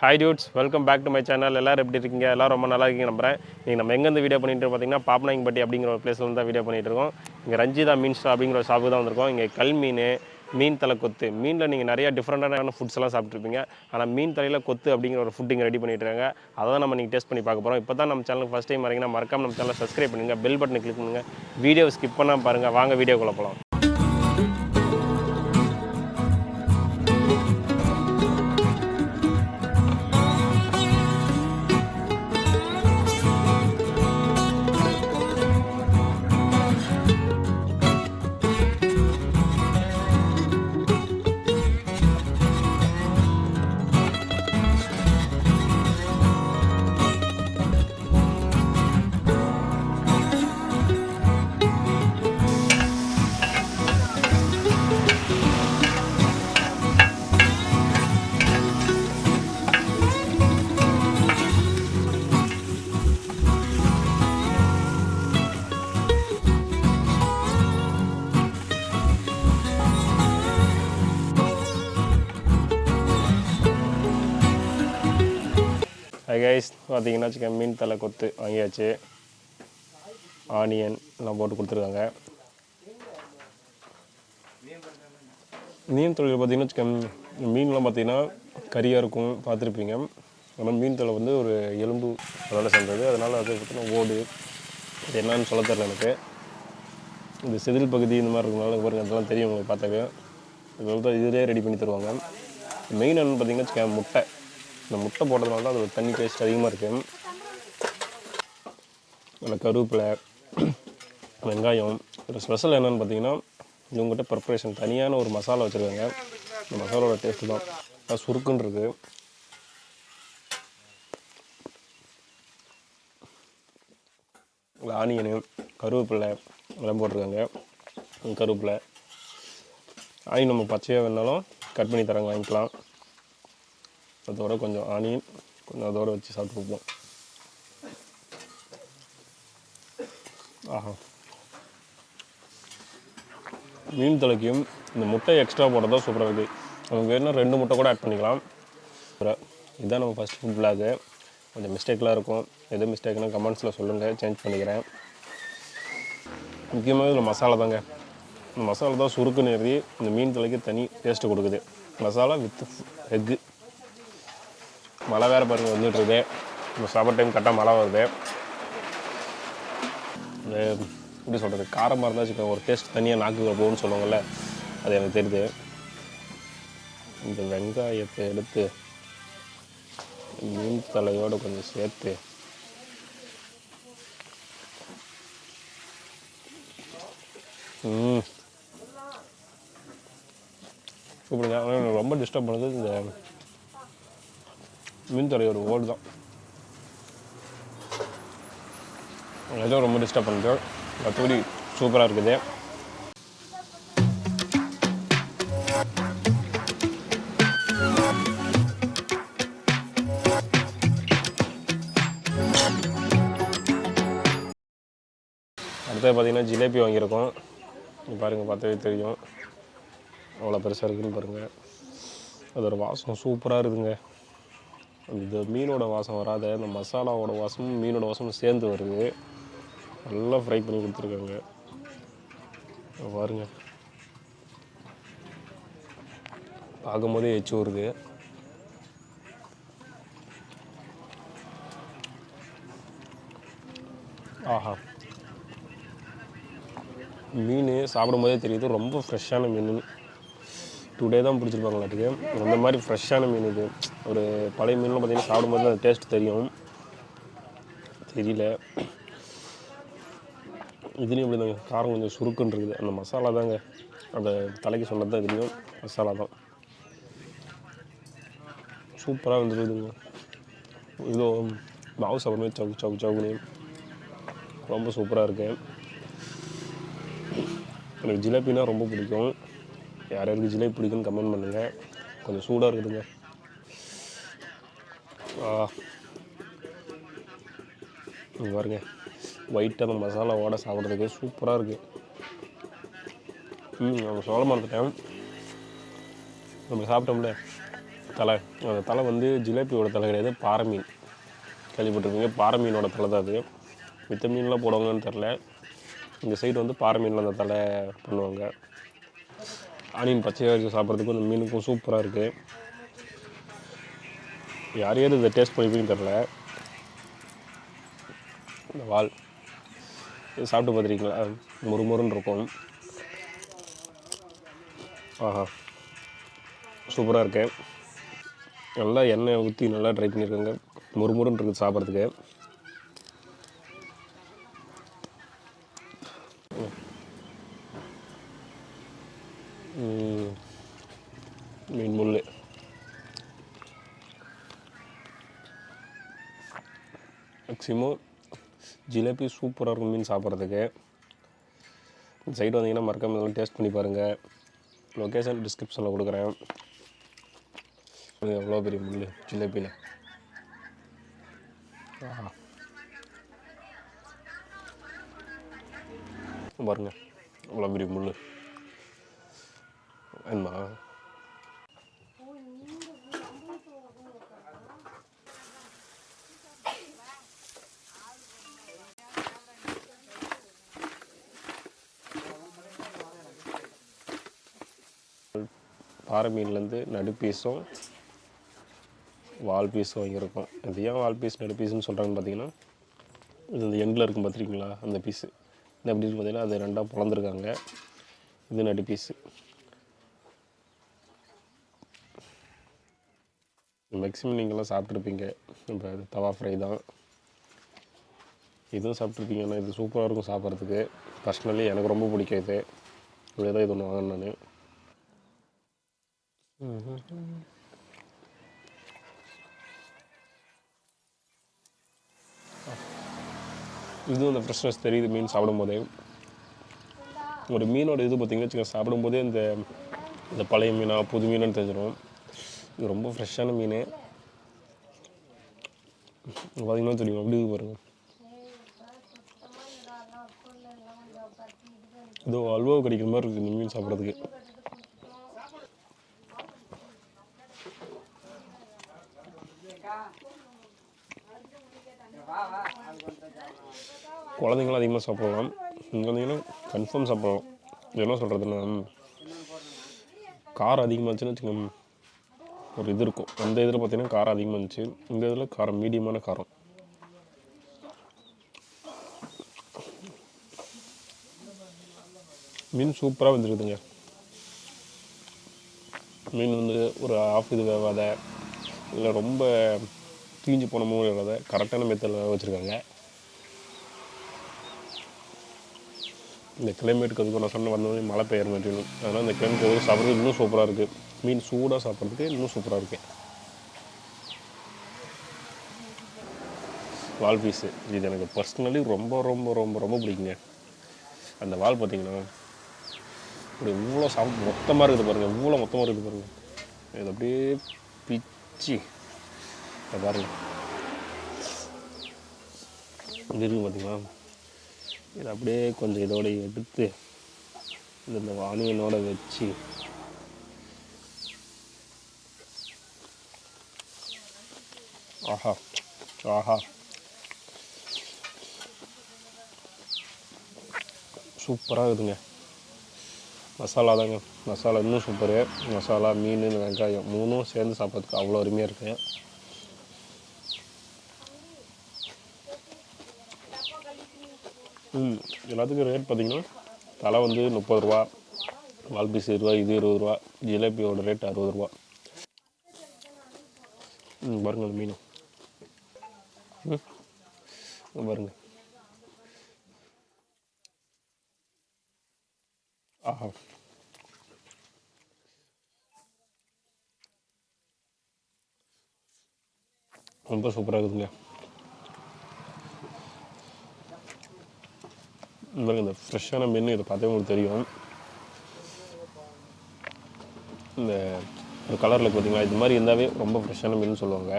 Hi dudes welcome back to my channel எல்லோரும் எப்படி இருக்கீங்க? எல்லோரும் ரொம்ப நல்லா இருக்கீங்க நம்புறேன். நீங்கள் நம்ம எங்கேருந்து வீடியோ பண்ணிட்டு பார்த்தீங்கன்னா பாப்பனாயம்பட்டி அப்படிங்கிற ஒரு பிளேஸ்லேருந்து தான் வீடியோ பண்ணிட்டு இருக்கோம். இங்கே ரஞ்சிதா மீன் ஸ்டார் அப்படிங்கிற ஒரு ஷாப்புக்கு தான் வந்திருக்கோம். இங்கே கல் மீன் மீன் தலை கொத்து. மீனில் நீங்கள் நிறைய டிஃப்ரெண்டான ஃபுட்ஸ் எல்லாம் சாப்பிட்ருப்பீங்க ஆனால் மீன் தலையில் கொத்து அப்படிங்கிற ஒரு ஃபுட் இங்கே ரெடி பண்ணிட்டுருங்க அதை தான் நம்ம நீங்கள் டேஸ்ட் பண்ணி பார்க்க போகிறோம் இப்போ தான் நம்ம சேனலுக்கு ஃபஸ்ட் டைம் வரீங்கன்னா மறக்காம நம்ம சேனலை சப்ஸ்கிரைப் பண்ணுங்கள் பெல் பட்டனை கிளிக் பண்ணுங்கள் வீடியோ ஸ்கிப் பண்ணால் பாருங்கள் வாங்க வீடியோ போகலாம் கைஸ் பார்த்தீங்கன்னா வச்சுக்க மீன் தலை கொத்து வாங்கியாச்சு. ஆனியன் எல்லாம் போட்டு கொடுத்துருக்காங்க. மீன் தொழில் பார்த்தீங்கன்னா வச்சுக்க மீன்லாம் பார்த்தீங்கன்னா கறியாக இருக்கும் பார்த்துருப்பீங்க. ஆனால் மீன் தலை வந்து ஒரு எலும்பு அதனால் சென்றது அதனால் அது பார்த்தீங்கன்னா ஓடு. அது என்னன்னு சொல்ல தெரில எனக்கு. இந்த செதில் பகுதி இந்த மாதிரி இருக்கிறனால பாருங்கள் அதெல்லாம் தெரியும் உங்களுக்கு பார்த்தாக்க இதனால தான் இதிலே ரெடி பண்ணி தருவாங்க. மெயின் என்னன்னு பார்த்தீங்கன்னா வச்சுக்க முட்டை. இந்த முட்டை போடுறதுனால தான் அதோட தண்ணி டேஸ்ட் அதிகமாக இருக்குது அந்த கருவேப்பிலை வெங்காயம் ஒரு ஸ்பெஷல் என்னென்னு பார்த்தீங்கன்னா இவங்ககிட்ட ப்ரிப்பரேஷன் தனியான ஒரு மசாலா வச்சுருக்காங்க. இந்த மசாலாவோட டேஸ்ட்டு தான். அது சுருக்குன்னு இருக்குது ஆனியன் ஆனியனு கருவேப்பிலை எல்லாம் போட்டிருக்காங்க. கருவேப்பிலை. ஆனியன் நம்ம பச்சையாக வேணாலும் கட் பண்ணி தராங்க வாங்கிக்கலாம். அதோட கொஞ்சம் ஆனியன் கொஞ்சம் அதோட வச்சு சாப்பிட்டு ஆஹா. மீன் தலைக்கும் இந்த முட்டை எக்ஸ்ட்ரா போடுறதா சூப்பராக இருக்குது நமக்கு வேணும்னா ரெண்டு முட்டை கூட ஆட் பண்ணிக்கலாம். இதுதான் நம்ம ஃபஸ்ட் ஃபுட் பிளாகு கொஞ்சம் மிஸ்டேக்லாம் இருக்கும். எது மிஸ்டேக்னால் கமெண்ட்ஸில் சொல்லுங்கள் சேஞ்ச் பண்ணிக்கிறேன். முக்கியமாக இதில் மசாலா தாங்க. இந்த மசாலா தான் சுருக்கு நேரி இந்த மீன் தலைக்கு தனி டேஸ்ட்டு கொடுக்குது. மசாலா வித் எக்கு மழை வேறு பாருங்கள் வந்துட்டுருது நம்ம இப்போ சம்மர் டைம் கரெக்டாக மழை வருது. எப்படி சொல்கிறது காரமாக இருந்தால் வச்சுக்கோங்க ஒரு டேஸ்ட் தனியாக நாக்கு போகும்னு சொல்லுவாங்கள்ல அது எனக்கு தெரியுது. இந்த வெங்காயத்தை எடுத்து மீன் தலையோடு கொஞ்சம் சேர்த்து ம். சூப்பருங்க. ரொம்ப டிஸ்டர்ப் பண்ணுது இந்த மின்துறை துறையோட ஓடு தான். ஏதோ ரொம்ப டிஸ்டர்ப் பண்ணுது மற்றபடி சூப்பராக இருக்குது. அடுத்தது பார்த்திங்கன்னா ஜிலேபி வாங்கியிருக்கோம். நீங்கள் பாருங்கள் பார்த்தாவே தெரியும். அவ்வளோ பெருசாக இருக்குதுன்னு பாருங்கள் அதோடய வாசம் சூப்பராக இருக்குதுங்க இந்த மீனோட வாசம் வராத இந்த மசாலாவோட வாசமும் மீனோட வாசமும் சேர்ந்து வருது. நல்லா ஃப்ரை பண்ணி கொடுத்துருக்காங்க. பாருங்க. பார்க்கும்போதே எச்சு வருது. ஆஹா. மீன் சாப்பிடும்போதே தெரியுது ரொம்ப ஃப்ரெஷ்ஷான மீன். டூ டே தான் பிடிச்சிருப்பாங்களாட்டுக்கு அந்த மாதிரி ஃப்ரெஷ்ஷான மீன் இது. ஒரு பழைய மீன்லாம் பார்த்திங்கன்னா சாப்பிடும்போது அந்த டேஸ்ட் தெரியும். தெரியல. இதுலேயும் இப்படி தாங்க காரம் கொஞ்சம் சுருக்குன்னு இருக்குது. அந்த மசாலா தாங்க. அந்த தலைக்கு சொன்னது தான் இதுலேயும் மசாலா தான். சூப்பராக வந்துருக்குதுங்க. இதோ மாவு சாப்பிடுமே சவுக்கு சவுக்கு சவுக்குன்னு. ரொம்ப சூப்பராக இருக்கு. எனக்கு ஜிலேபினா ரொம்ப பிடிக்கும். யார் யாருக்கு ஜிலேபி பிடிக்குன்னு கமெண்ட் பண்ணுங்கள் கொஞ்சம் சூடாக இருக்குதுங்க. இங்க பாருங்க. ஒயிட்டாக அந்த மசாலாவோட சாப்பிட்றதுக்கு சூப்பராக இருக்குது ம் நம்ம சோழ மறந்துட்டேன் நம்ம சாப்பிட்டோம்ல. தலை அந்த தலை வந்து ஜிலேபியோட தலை கிடையாது பாறை மீன். கேள்விப்பட்டிருக்கீங்க பாறை மீனோட தலை தான் அது. மித்த மீன்லாம் போடுவாங்கன்னு தெரில இந்த சைடு வந்து பாறை மீனில் அந்த தலை பண்ணுவாங்க. ஆனியன் பச்சையாக வச்சு சாப்பிட்றதுக்கும் அந்த மீனுக்கும் சூப்பராக இருக்குது யார் யார் இதை டேஸ்ட் பண்ணிப்பீங்கன்னு தெரில இந்த வால். இது சாப்பிட்டு பார்த்துருக்கீங்களா? முறுமுறுன்னு இருக்கும். ஆஹா. சூப்பராக இருக்கு. நல்லா எண்ணெய் ஊற்றி நல்லா ட்ரை பண்ணியிருக்காங்க முறுமுறுன்னு இருக்குது சாப்பிட்றதுக்கு ம். மீன் முள் மேக்ஸிமம் ஜிலேபி சூப்பராக இருக்கும் மீன் சாப்பிட்றதுக்கு. இந்த சைடு வந்தீங்கன்னா மறக்காமல் இதெல்லாம் டேஸ்ட் பண்ணி பாருங்கள் லொக்கேஷன் டிஸ்கிரிப்ஷனில் கொடுக்குறேன். எவ்வளோ பெரிய முள் ஜிலேபியில். பாருங்கள் பாருங்க இவ்வளோ பெரிய முள் வேணுமா? பாறை மீன்லேருந்து நடு பீஸும் வால் பீஸும் இருக்கும் இது ஏன் வால் பீஸ் நடு பீஸ்னு சொல்கிறாங்கன்னு பார்த்தீங்கன்னா இது இந்த எண்டில் இருக்கும் பார்த்துருக்கீங்களா அந்த பீஸு. இந்த எப்படி இருக்கு பார்த்தீங்கன்னா அது ரெண்டாக பிளந்துருக்காங்க. இது நடு பீஸு. மேக்ஸிமம் நீங்களாம் சாப்பிட்ருப்பீங்க இப்போ தவா ஃப்ரை தான். இதுவும் சாப்பிட்ருப்பீங்கன்னா இது சூப்பராக இருக்கும் சாப்பிட்றதுக்கு. பர்சனலி எனக்கு ரொம்ப பிடிக்கும் இது. இதே தான் இது ஒன்று வாங்கினேன் நான். இதுவும் அந்த ஃப்ரெஷ்னஸ் தெரியுது மீன் சாப்பிடும்போதே. ஒரு மீனோட இது பார்த்தீங்கன்னா வச்சுக்கோங்க சாப்பிடும்போதே இந்த இந்த பழைய மீனா புது மீனான்னு தெரிஞ்சிடும். இது ரொம்ப ஃப்ரெஷ்ஷான மீன். பார்த்தீங்கன்னா தெரியும் அப்படி பாருங்க. இதோ அல்வா கிடைக்கிற மாதிரி இருக்குது இந்த மீன் சாப்பிட்றதுக்கு. குழந்தைங்களும் அதிகமாக சாப்பிடலாம். இங்கே வந்தீங்கன்னா கன்ஃபார்ம் சாப்பிடலாம். என்ன சொல்கிறதுன்னா காரம் அதிகமாக இருந்துச்சுன்னு வச்சுக்கோங்க. ஒரு இது இருக்கும். அந்த இதில் பார்த்தீங்கன்னா காரம் அதிகமாக இருந்துச்சு. இந்த இதில் காரம் மீடியமான காரம். மீன் சூப்பராக வந்துருக்குதுங்க. மீன் வந்து ஒரு ஆஃப் இது வேவாத இல்லை ரொம்ப தீஞ்சு போன மாதிரி இல்லாத கரெக்டான மெத்தடில் வச்சுருக்காங்க. இந்த கிளைமேட்டுக்கு அதுக்கு நான் சொன்ன வந்தோடனே மழை பெய்யற மாதிரி வேணும் அதனால் இந்த கிளைமேட் வந்து சாப்பிட்றது இன்னும் சூப்பராக இருக்குது மீன் சூடாக சாப்பிட்றதுக்கு இன்னும் சூப்பராக இருக்குது வால் பீஸு இது எனக்கு பர்சனலி ரொம்ப ரொம்ப ரொம்ப ரொம்ப பிடிக்குங்க. அந்த வால் பார்த்தீங்கன்னா இப்படி இவ்வளோ சாப்பிட்டு மொத்தமாக இருக்குது பாருங்கள் இவ்வளோ மொத்தமாக இருக்குது பாருங்கள் இது அப்படியே சி இதை பாருங்க இது இருக்கு பார்த்தீங்களா இதை அப்படியே கொஞ்சம் இதோட எடுத்து இது இந்த ஆனியனோட வச்சு ஆஹா ஆஹா சூப்பராக இருக்குதுங்க மசாலா தாங்க. மசாலா இன்னும் சூப்பரு மசாலா மீன் வெங்காயம் மூணும் சேர்ந்து சாப்பிட்றதுக்கு அவ்வளோ அருமையாக இருக்குது ம் எல்லாத்துக்கும் ரேட் பார்த்திங்கன்னா தலை வந்து முப்பது ரூபா வால்பீஸ் இருபது ரூபா இது இருபது ரூபா ஜிலேபியோட ரேட் அறுபது ரூபா. ம் பாருங்கள் மீன். ம் இங்க ஆஹா ரொம்ப சூப்பராக இருக்குதுங்க இந்த பாருங்க இந்த ஃப்ரெஷ்ஷான மீன் இதை பார்த்தே உங்களுக்கு தெரியும் இந்த ஒரு கலரில் பார்த்தீங்களா இது மாதிரி இருந்தாவே ரொம்ப ஃப்ரெஷ்ஷான மீன் சொல்லுவாங்க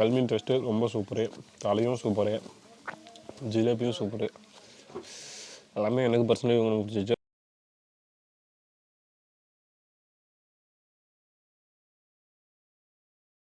கல்மீன் டேஸ்ட்டு ரொம்ப சூப்பரு. தலையும் சூப்பரு. ஜிலேபியும் சூப்பரு. எல்லாமே எனக்கு பர்சனலி உங்களுக்கு பிடிச்சிச்சு.